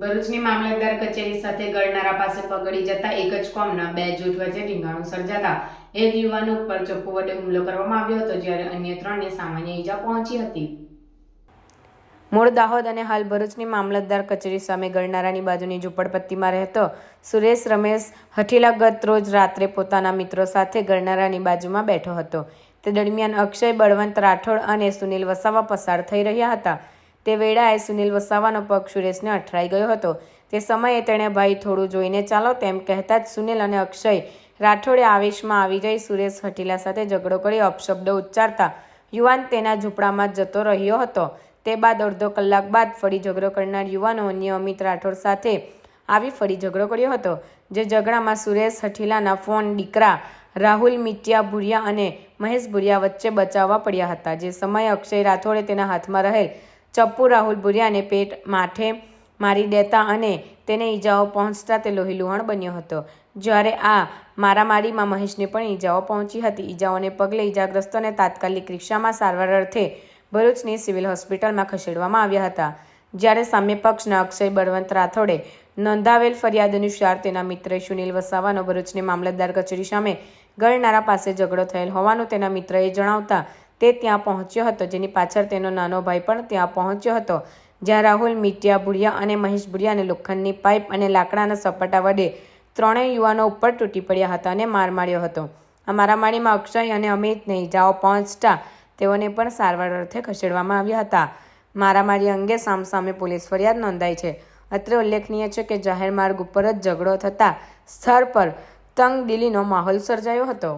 ભરૂચની મામલતદાર કચેરી સાથે ગળનારા પાસે પગડી જતા એક જ કોમના બે જૂથ વચ્ચે ઢીંગાણું સર્જાતા. એક યુવાન ઉપર ચપ્પુ વડે હુમલો કરવામાં આવ્યો હતો, જ્યારે અન્ય ત્રણને સામાન્ય ઈજા પહોંચી હતી. મૂળ દાહોદ અને હાલ ભરૂચની મામલતદાર કચેરી સામે ગળનારાની બાજુની ઝૂંપડપટ્ટીમાં રહેતો સુરેશ રમેશ હઠીલા ગત રોજ રાત્રે પોતાના મિત્રો સાથે ગળનારાની બાજુમાં બેઠો હતો. તે દરમિયાન અક્ષય બળવંત રાઠોડ અને સુનિલ વસાવા પસાર થઈ રહ્યા હતા. તે વેળાએ સુનિલ વસાવાનો પગ સુરેશને અઠરાઈ ગયો હતો. તે સમયે તેણે ભાઈ થોડું જોઈને ચાલો તેમ કહેતા જ સુનિલ અને અક્ષય રાઠોડે આવેશમાં આવી જઈ સુરેશ હઠીલા સાથે ઝઘડો કરી અપશબ્દો ઉચ્ચારતા યુવાન તેના ઝૂંપડામાં જતો રહ્યો હતો. તે બાદ અડધો કલાક બાદ ફરી ઝઘડો કરનાર યુવાનો અન્ય અમિત રાઠોડ સાથે આવી ફરી ઝઘડો કર્યો હતો, જે ઝઘડામાં સુરેશ હઠીલાના ફોન દીકરા રાહુલ મિટિયા ભુરિયા અને મહેશ ભુરિયા વચ્ચે બચાવવા પડ્યા હતા. જે સમયે અક્ષય રાઠોડે તેના હાથમાં રહેલ ચપ્પુ રાહુલ ભુરિયાને પેટ માથે મારી દેતા અને તેને ઈજાઓ પહોંચતા તે લોહીલુહાણ બન્યો હતો. જ્યારે આ મારામારીમાં મહેશને પણ ઈજાઓ પહોંચી હતી. ઈજાઓને પગલે ઈજાગ્રસ્તોને તાત્કાલિક રિક્ષામાં સારવાર અર્થે ભરૂચની સિવિલ હોસ્પિટલમાં ખસેડવામાં આવ્યા હતા. જ્યારે સામે પક્ષના અક્ષય બળવંત રાઠોડે નોંધાવેલ ફરિયાદ અનુસાર તેના મિત્ર સુનિલ વસાવાનો ભરૂચની મામલતદાર કચેરી સામે ગળનારા પાસે ઝઘડો થયેલ હોવાનું તેના મિત્રએ જણાવતા તે ત્યાં પહોંચ્યો હતો. જેની પાછળ તેનો નાનો ભાઈ પણ ત્યાં પહોંચ્યો હતો. જ્યાં રાહુલ મીટિયા ભુડિયા અને મહેશ ભુડિયાને લોખંડની પાઇપ અને લાકડાના સપાટા વડે ત્રણેય યુવાનો ઉપર તૂટી પડ્યા હતા અને માર માર્યો હતો. આ મારામારીમાં અક્ષય અને અમિત નહીં જાઓ પહોંચતા તેઓને પણ સારવાર અર્થે ખસેડવામાં આવ્યા હતા. મારામારી અંગે સામસામે પોલીસ ફરિયાદ નોંધાઈ છે. અત્રે ઉલ્લેખનીય છે કે જાહેર માર્ગ ઉપર જ ઝઘડો થતાં સ્થળ પર તંગદિલીનો માહોલ સર્જાયો હતો.